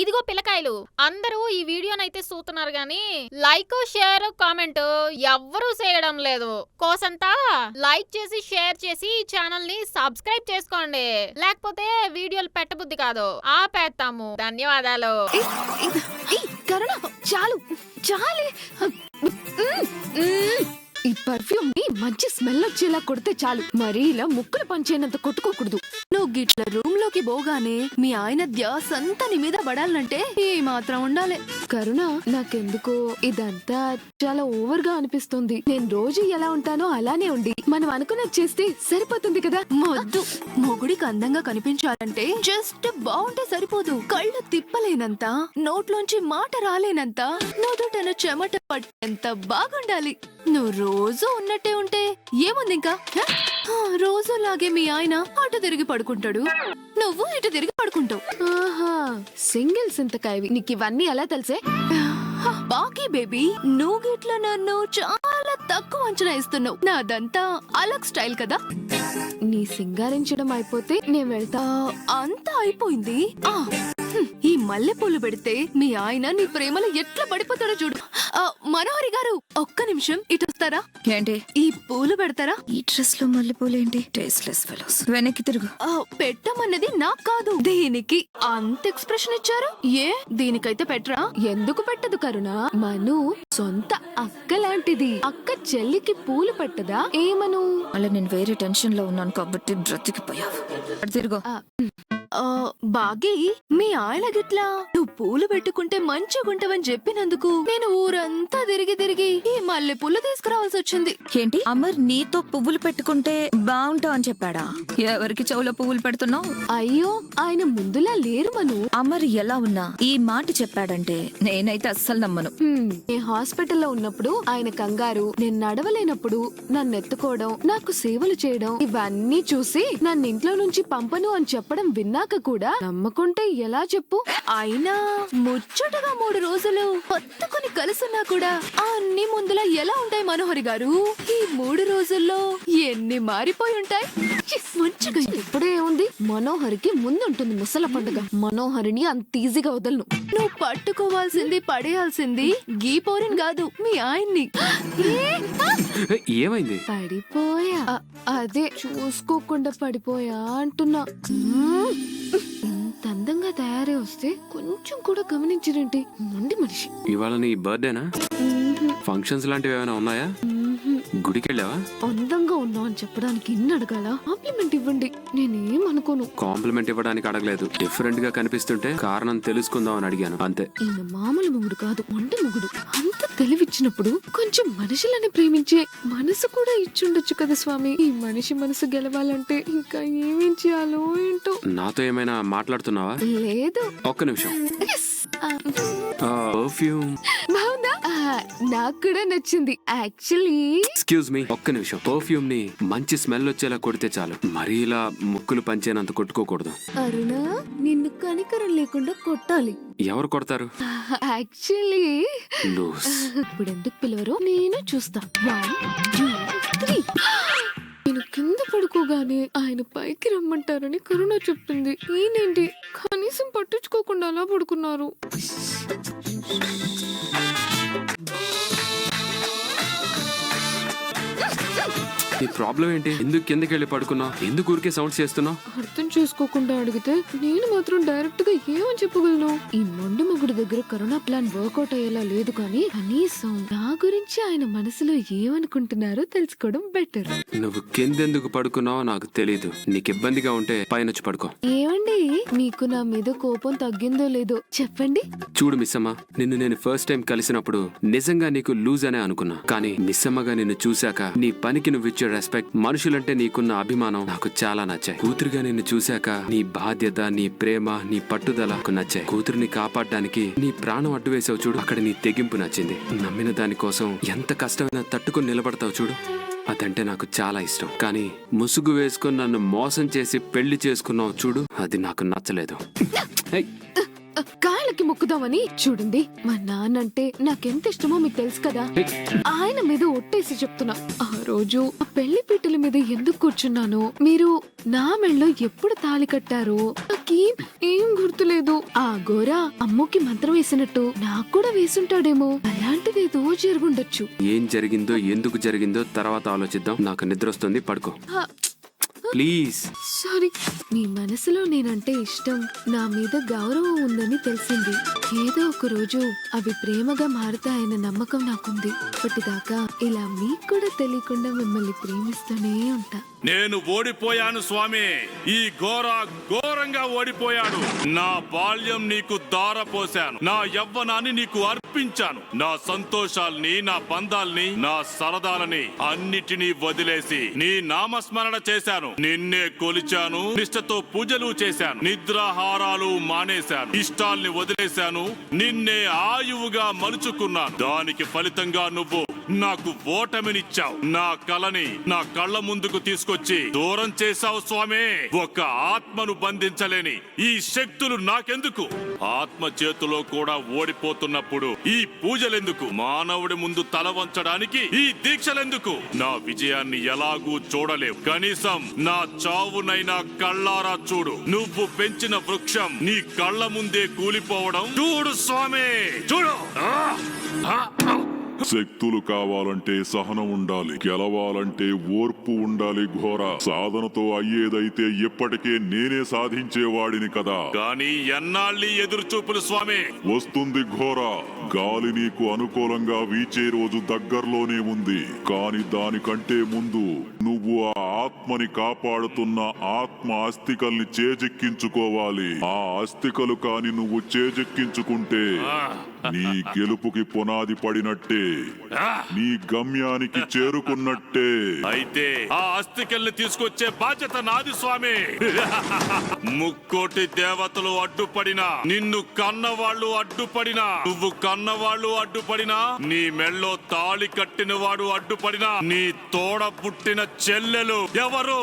ఇదిగో పిల్లకాయలు అందరూ ఈ వీడియోనైతే చూస్తున్నారు గాని లైక్ షేర్ కామెంట్ ఎవ్వరూ చేయడం లేదు. కోసంతా లైక్ చేసి షేర్ చేసి ఈ ఛానల్ని సబ్స్క్రైబ్ చేసుకోండి. లేకపోతే వీడియోలు పెట్టబుద్ధి కాదు. ఆపేస్తాము ధన్యవాదాలు. చాలు చాలే. ఈ పర్ఫ్యూమ్ని మంచి స్మెల్ వచ్చేలా కొడితే చాలు. మరీ ఇలా ముక్కులు పంచేనంత కొట్టుకోకూడదు. నువ్వు గిట్ల రూమ్ పోగానే మీ ఆయన ధ్యాస అంతా నీ మీద పడాలంటే ఏ మాత్రం ఉండాలి. కరుణ నాకెందుకో ఇదంతా చాలా ఓవర్గా అనిపిస్తుంది. నేను రోజు ఎలా ఉంటానో అలానే ఉండి. మనం అనుకున్నది చేస్తే సరిపోతుంది కదా? మొద్దు. మొగుడికి అందంగా కనిపించాలంటే జస్ట్ బాగుంటే సరిపోదు. కళ్ళు తిప్పలేనంత నోట్లోంచి మాట రాలేనంత నుదుటన చెమట పట్టేంత బాగుండాలి. నువ్వు రోజు ఉన్నట్టే ఉంటే ఏముంది ఇంకా రోజులాగే మీ ఆయన అటు తిరిగి పడుకుంటాడు. నువ్వు ఇటు తిరిగి పడుకుంటావు. ఆహా సింగిల్ సింతకాయవి నీకు ఇవన్నీ ఎలా తెలిసే? బాకీ బేబీ నువ్వు గిట్ల నన్ను చాలా తక్కువ అంచనా ఇస్తున్నావు నాదంతా అలగ్ స్టైల్ కదా. నీ సింగారించడం అయిపోతే నేను వెళ్తా. అంతా అయిపోయింది. ఈ మల్లెపూలు పెడితే మీ ఆయన నీ ప్రేమలో ఎట్లా పడిపోతాడో చూడు. మనోహరి గారు ఒక్క నిమిషం ఇటు వస్తారా? ఏంటి? ఈ పూలు పెడతారా? ఈ డ్రెస్లో మల్లెపూలేంటి టేస్ట్లెస్ ఫెలోస్ వెనక్కి తిరుగు. ఆ, పెట్టమన్నది నాకు కాదు. దీనికి అంత ఎక్స్ప్రెషన్ ఇచ్చారు? ఏ? దీనికైతే పెట్టరా? ఎందుకు పెట్టదు కరుణ? మను సొంత అక్క లాంటిది. అక్క చెల్లికి పూలు పెట్టదా? ఏమను మళ్ళీ నేను వేరే టెన్షన్లో ఉన్నాను కాబట్టి బ్రతికిపోయావు. అటు తిరుగు. ఆ, బాగి మీ ఆయన గిట్లా నువ్వు పూలు పెట్టుకుంటే మంచిగుంటావని చెప్పినందుకు నేను ఊరంతా తిరిగి తిరిగి మల్లె పూలు తీసుకురావాల్సి వచ్చింది. ఏంటి? అమర్ నీతో పువ్వులు పెట్టుకుంటే బాగుంటావు అని చెప్పాడా? ఎవరికి చెవులో పువ్వులు పెడుతున్నావు? అయ్యో ఆయన ముందులా లేరు మను. అమర్ ఎలా ఉన్నా ఈ మాట చెప్పాడంటే నేనైతే అస్సలు నమ్మను. నేను హాస్పిటల్లో ఉన్నప్పుడు ఆయన కంగారు నేను నడవలేనప్పుడు నన్ను ఎత్తుకోవడం నాకు సేవలు చేయడం ఇవన్నీ చూసి నన్ను ఇంట్లో నుంచి పంపను అని చెప్పడం విన్నాక కూడా నమ్మకుంటే ఎలా చెప్పు? అయినా ముచ్చటగా మూడు రోజులు పత్తుకుని కలుసున్నా కూడా అన్ని ముందులా ఎలా ఉంటాయి మనోహరి గారు? ఈ మూడు రోజుల్లో ఎన్ని మారిపోయి ఉంటాయి? మంచిగా ఇప్పుడే ఏముంది? మనోహరికి ముందుంటుంది ముసల పండుగ. మనోహరిని అంత ఈజీగా వదలను. నువ్వు పట్టుకోవాల్సింది పడేయాల్సింది గీ పోరిన్ కాదు మీ ఆయన్ని. ఏమైంది? పడిపోయా. అదే చూసుకోకుండా పడిపోయా అంటున్నా. అందంగా తయారై వస్తే కొంచెం కూడా గమనించరేంటి మొండి మనిషి. ఇవాళ నీ బర్త్డేనా. ఫంక్షన్స్ లాంటివి ఏమైనా ఉన్నాయా. గుడికి వెళ్ళావా అందంగా ఉన్నావు అని చెప్పడానికి ఇన్ని అడగాల? కాంప్లిమెంట్ ఇవ్వండి. నేనేం అనుకోను. కాంప్లిమెంట్ ఇవ్వడానికి అడగలేదు. డిఫరెంట్గా కనిపిస్తుంటే కారణం తెలుసుకుందాం అని అడిగాను. అంతే. ఈయన మామూలు మొగుడు కాదు ఒంటి మొగుడు. అంత తెలివిచ్చినప్పుడు కొంచెం మనుషులని ప్రేమించే మనసు కూడా ఇచ్చుండొచ్చు కదా స్వామి. ఈ మనిషి మనసు గెలవాలంటే ఇంకా ఏమేం చేయాలో ఏంటో. నాతో ఏమైనా మాట్లాడుతున్నావా? లేదు. ఒక్క నిమిషం. పర్ఫ్యూమ్ నాకు కూడా నచ్చింది. యాక్చువల్లీ ఎక్స్క్యూజ్ మీ ఒక్క నిమిషం. పర్ఫ్యూమ్ని మంచి స్మెల్ వచ్చేలా కొడితే చాలు. మరీ ఇలా ముక్కులు పంచేనంత కొట్టుకోకూడదు. అరుణ నిన్ను కనికరం లేకుండా కొట్టాలి. ఎవరు కొడతారు? Actually loose. ఇప్పుడు ఎందుకు పిలవరో? నేను చూస్తా. One two three. నేను కింద పడుకోగానే ఆయన పైకి రమ్మంటారని కరుణ చెప్తుంది ఈయనేంటి? కనీసం పట్టించుకోకుండా అలా పడుకున్నారు. నీ ప్రాబ్లం ఏంటి? ఎందుకు కిందకి వెళ్ళి పడుకున్నావు? ఎందుకు ఊరికే సౌండ్స్ చేస్తున్నావు? అర్థం చేసుకోకుండా అడిగితే నేను మాత్రం డైరెక్ట్గా ఏమని చెప్పగలను? ఈ మొండు మొగుడు దగ్గర కరోనా ప్లాన్ వర్కౌట్ అయ్యేలా లేదు కానీ కనీసం నా గురించి ఆయన మనసులో ఏమనుకుంటున్నారో తెలుసుకోవడం బెటర్ నువ్వు కిందెందుకు పడుకున్నావో నాకు తెలీదు. నీకు ఇబ్బందిగా ఉంటే పైనొచ్చి పడుకో. ఏమండి? మీకు నా మీద కోపం తగ్గిందో లేదో చెప్పండి. చూడు మిస్సమ్మ నిన్ను నేను ఫస్ట్ టైం కలిసినప్పుడు నిజంగా నీకు లూజ్ అనే అనుకున్నా. కానీ మిస్సమ్మగా నిన్ను చూశాక నీ పనికి నువ్వు ఇచ్చే రెస్పెక్ట్ మనుషులంటే నీకున్న అభిమానం నాకు చాలా నచ్చాయి. కూతురుగా నిన్ను చూశాక నీ బాధ్యత నీ ప్రేమ నీ పట్టుదల నాకు నచ్చాయి. కూతురుని కాపాడడానికి నీ ప్రాణం అడ్డు వేసావు చూడు. అక్కడ నీ తెగింపు నచ్చింది. నమ్మిన దానికోసం ఎంత కష్టమైనా తట్టుకుని నిలబడతావు చూడు. అదంటే నాకు చాలా ఇష్టం. కానీ ముసుగు వేసుకుని నన్ను మోసం చేసి పెళ్ళి చేసుకున్నావు చూడు అది నాకు నచ్చలేదు. మొక్కుదామని చూడండి. మా నాన్న అంటే నాకెంత ఇష్టమో మీకు తెలుసు కదా. ఆయన మీద ఒట్టేసి చెప్తున్నా. ఆ రోజు ఆ పెళ్ళి పీటల మీద ఎందుకు కూర్చున్నానో? మీరు నా మెళ్ళలో ఎప్పుడు తాళి కట్టారో? నాకేం ఏం గుర్తులేదు. ఆ గోర అమ్మకి మంత్రం వేసినట్టు నాకు కూడా వేసుంటాడేమో. అలాంటిదేదో జరుగుండొచ్చు ఏం జరిగిందో ఎందుకు జరిగిందో తర్వాత ఆలోచిద్దాం. నాకు నిద్ర వస్తుంది పడుకో. ప్లీజ్. సారీ నీ మనసులో నేనంటే ఇష్టం. నా మీద గౌరవం ఉందని తెలిసింది. ఏదో ఒక రోజు అవి ప్రేమగా మారుతాయన్న నమ్మకం నాకుంది. ఇప్పటిదాకా ఇలా మీకు కూడా తెలియకుండా మిమ్మల్ని ప్రేమిస్తూనే ఉంటా. నేను ఓడిపోయాను స్వామి. ఈ ఘోర ఘోరంగా ఓడిపోయాడు. నా బాల్యం నీకు దారపోశాను నా యవ్వనాన్ని నీకు అర్పించాను. నా సంతోషాల్ని నా బంధాల్ని నా సరదాలని అన్నిటినీ వదిలేసి నీ నామస్మరణ చేశాను. నిన్నే కొలిచాను నిష్టతో పూజలు చేశాను నిద్రాహారాలు మానేశాను ఇష్టాల్ని వదిలేశాను నిన్నే ఆయువుగా మలుచుకున్నాను. దానికి ఫలితంగా నువ్వు నాకు ఓటమినిచ్చావు. నా కలని నా కళ్ళ ముందుకు తీసుకొచ్చి దూరం చేశావు స్వామి. ఒక ఆత్మను బంధించలేని ఈ శక్తులు నాకెందుకు? ఆత్మ చేతిలో కూడా ఓడిపోతున్నప్పుడు ఈ పూజలెందుకు? మానవుడి ముందు తల వంచడానికి ఈ దీక్షలెందుకు? నా విజయాన్ని ఎలాగూ చూడలేవు. కనీసం నా చావునైనా కళ్ళారా చూడు. నువ్వు పెంచిన వృక్షం నీ కళ్ళ ముందే కూలిపోవడం చూడు స్వామి. చూడు. శక్తులు కావాలంటే సహనం ఉండాలి గెలవాలంటే ఓర్పు ఉండాలి ఘోర. సాధనతో అయ్యేదైతే ఇప్పటికే నేనే సాధించేవాడిని కదా. కానీ ఎన్నాళ్ళీ ఎదురు చూపులు స్వామి. వస్తుంది ఘోర. గాలి నీకు అనుకూలంగా వీచే రోజు దగ్గరలోనే ఉంది. కాని దానికంటే ముందు నువ్వు ఆ ఆత్మని కాపాడుతున్న ఆత్మ అస్థికల్ని చేజెక్కించుకోవాలి. ఆ అస్థికలు కాని నువ్వు చేజెక్కించుకుంటే నీ గెలుపుకి పునాది పడినట్టే నీ గమ్యానికి చేరుకున్నట్టే. అయితే ఆ అస్థికల్ని తీసుకొచ్చే బాధ్యత నాది స్వామి. ముక్కోటి దేవతలు అడ్డుపడినా నిన్ను కన్నవాళ్ళు అడ్డుపడినా నువ్వు కన్నవాళ్ళు అడ్డుపడినా నీ మెళ్ళో తాళి కట్టిన వాడు అడ్డుపడినా నీ తోడ పుట్టిన చెల్లెలు ఎవరు?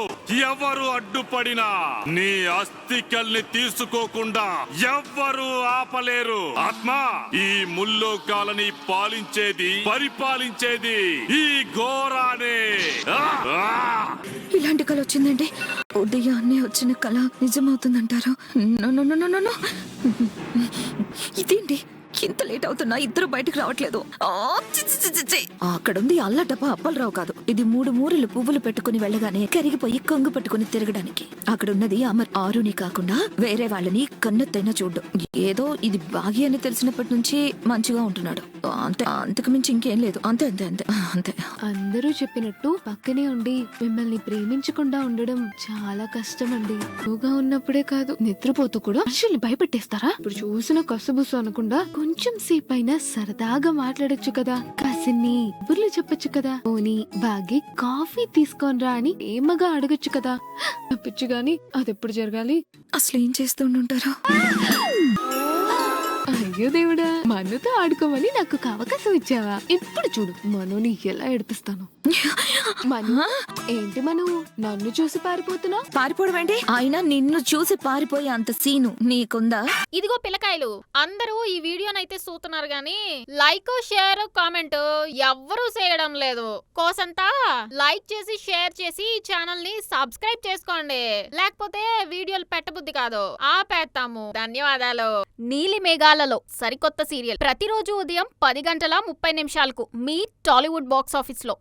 ఎవరు అడ్డుపడినా? నీ అస్థికల్ని తీసుకోకుండా ఎవ్వరు ఆపలేరు? ఆత్మ ఈ ఈ ముల్లోకాలని పాలించేది పరిపాలించేది ఈ ఘోరానే. ఇలాంటి కళ వచ్చిందండి? ఉదయాన్నే వచ్చిన కళ నిజమవుతుందంటారు? ఇదేంటి? ఇంత లేట్ అవుతున్నా ఇద్దరు బయటకు రావట్లేదు. ఆ, అల్ల చి, చి, అప్పలరావు కాదు. ఇది మూడు మూరలు పువ్వులు పెట్టుకుని వెళ్ళగానే కరిగిపోయి కొంగు పట్టుకుని తిరగడానికి. అక్కడున్నది అమర్ ఆరుని కాకుండా వేరే వాళ్ళని కన్నెత్తైనా చూడ్డం. ఏదో ఇది బాగి అని తెలిసినప్పటి నుంచి మంచిగా ఉంటున్నాడు. అంతే అంతకు మించి ఇంకేం లేదు. అంతే అంతే అంతే అంతే. అందరూ చెప్పినట్టు పక్కనే ఉండి మిమ్మల్ని ప్రేమించకుండా ఉండడం చాలా కష్టం అండి ఎక్కువగా ఉన్నప్పుడే కాదు నిద్రపోతూ కూడా మనుషుల్ని భయపెట్టేస్తారా? ఇప్పుడు చూసిన కసుబుసు అనకుండా కొంచెం సేపు అయినా సరదాగా మాట్లాడొచ్చు కదా. కాసిన్ని బుర్లు చెప్పొచ్చు కదా. పోనీ బాగి కాఫీ తీసుకోనరా అని ప్రేమగా అడగొచ్చు కదా. తప్పించు గాని అది ఎప్పుడు జరగాలి? అసలు ఏం చేస్తుంటారు అయ్యో దేవుడా మనుతో ఆడుకోమని నాకు ఒక అవకాశం ఇచ్చావా? ఇప్పుడు చూడు మనుని ఎలా ఏడిపిస్తాను. మను ఏంటి మను నన్ను చూసి పారిపోతున్నా పారిపోవడం ఏంటి? అయినా నిన్ను చూసి పారిపోయే అంత సీను నీకుందా? ఇదిగో పిల్లకాయలు అందరూ ఈ వీడియోనైతే చూస్తున్నారు గాని లైక్ షేర్ కామెంట్ ఎవ్వరూ చేయడం లేదు. కోసంతా లైక్ చేసి షేర్ చేసి ఈ ఛానల్ని సబ్స్క్రైబ్ చేసుకోండి. లేకపోతే వీడియోలు పెట్టబుద్ధి కాదు. ఆపేస్తాము ధన్యవాదాలు. నీలి మేఘాలలో సరికొత్త సీరియల్. ప్రతిరోజు ఉదయం పది గంటల ముప్పై నిమిషాలకు మీ టాలీవుడ్ బాక్స్ ఆఫీస్లో